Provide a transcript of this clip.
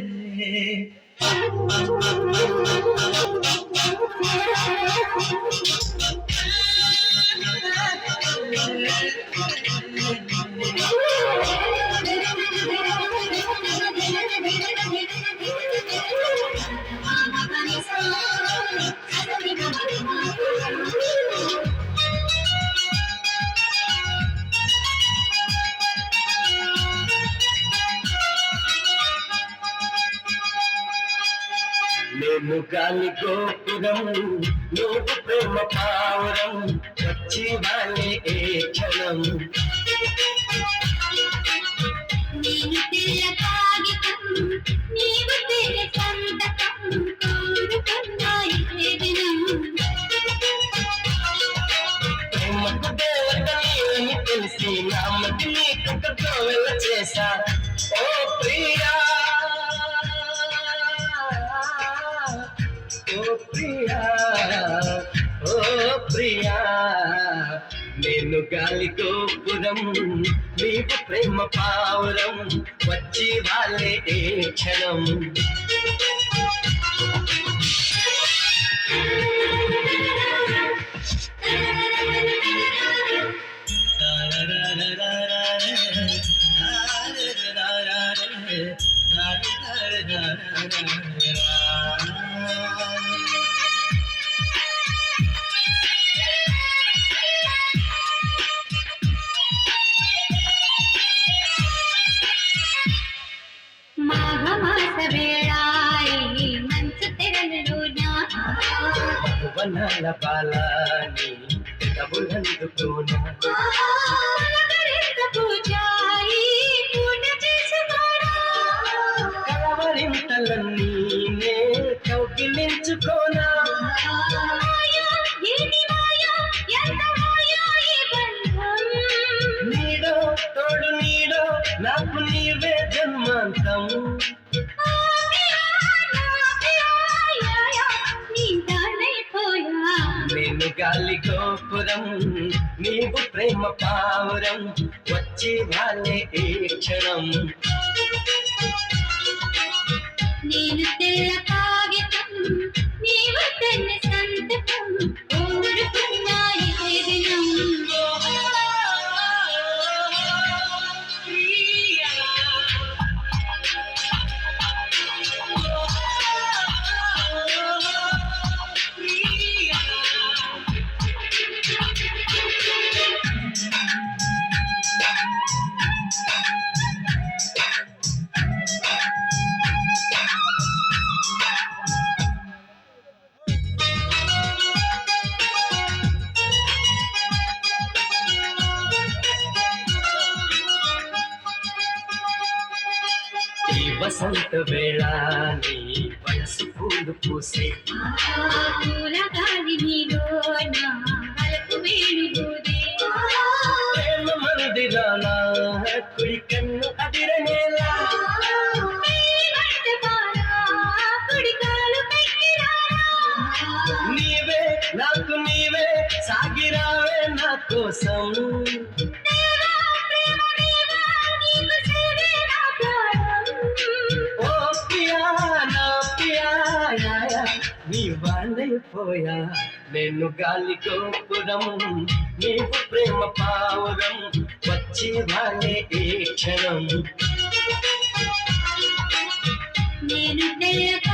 Thank you. నేను గాలి గోపురం నువ్వు ప్రేమ పావురం వచ్చి వాళ్ళే ఏ క్షణం? నేను తెల్ల కాగితం నీవు తెల్ల సంతకం కోరుకున్నాయి దినం ప్రేమకు దేవత నీవని తెలిసి నా చేశా. ఓ ప్రియా ప్రియా ఓ ప్రియా నేను గాలి గోపురం నీవు ప్రేమ పావురం వచ్చి వాళ్ళే ఏ క్షణం Yeah. వనాల బాలాని కబులందుకోనా? పలకరింత పూజాయి పూట చేసుకోరా కలవరింతలన్నీ నే కౌగిలించుకోనా మాయా, ఏమి మాయా, ఎంత మాయా ఈ బంధం. నీడో తోడు నీడో నాకు నీవే జన్మాంతం గోపురం నీవు ప్రేమ పావురం వచ్చి వాళ్ళే ఏ క్షణం. నేను తెల్ల వసంత వేళ నీ వయసు పూలు పూసే పూల గాలి నీలోన వలపు వేణుగూదే. ప్రేమ మందిరాల కుడి కన్ను అదిరనేలా ప్రేమంట పారా, కుడికాలు పెట్టిరారా. నీవే నాకు నీవే సాగిరావే నా కోసం నీ నేను గాలి గోపురం నీవు ప్రేమ పావురం వచ్చి వాళ్ళే ఏ క్షణం. నేను తెల్ల